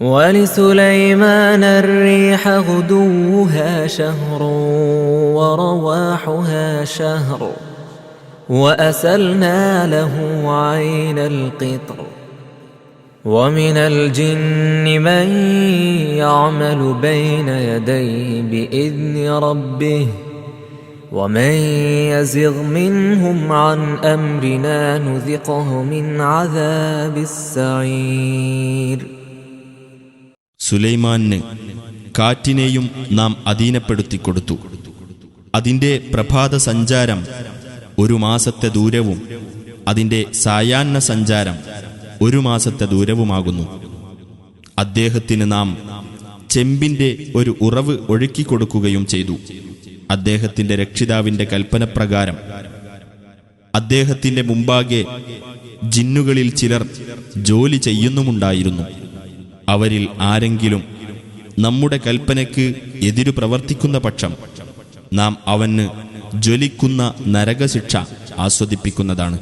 ولسليمان الريح غدوها شهر ورواحها شهر وأسلنا له عين القطر ومن الجن من يعمل بين يديه بإذن ربه ومن يزغ منهم عن أمرنا نذقه من عذاب السعير സുലൈമാന് കാറ്റിനെയും നാം അധീനപ്പെടുത്തി കൊടുത്തു അതിന്റെ പ്രഭാത സഞ്ചാരം ഒരു മാസത്തെ ദൂരവും അതിന്റെ സായാഹ്ന സഞ്ചാരം ഒരു മാസത്തെ ദൂരവുമാകുന്നു. അദ്ദേഹത്തിന് നാം ചെമ്പിന്റെ ഒരു ഉറവ് ഒഴുക്കിക്കൊടുക്കുകയും ചെയ്തു. അദ്ദേഹത്തിന്റെ രക്ഷിതാവിന്റെ കൽപ്പനപ്രകാരം. അദ്ദേഹത്തിന്റെ മുമ്പാകെ ജിന്നുകളിൽ ചിലർ ജോലി ചെയ്യുന്നുമുണ്ടായിരുന്നു. അവരിൽ ആരെങ്കിലും നമ്മുടെ കൽപ്പനയ്ക്ക് എതിരു പ്രവർത്തിക്കുന്ന പക്ഷം നാം അവന് ജ്വലിക്കുന്ന നരകശിക്ഷ ആസ്വദിപ്പിക്കുന്നതാണ്.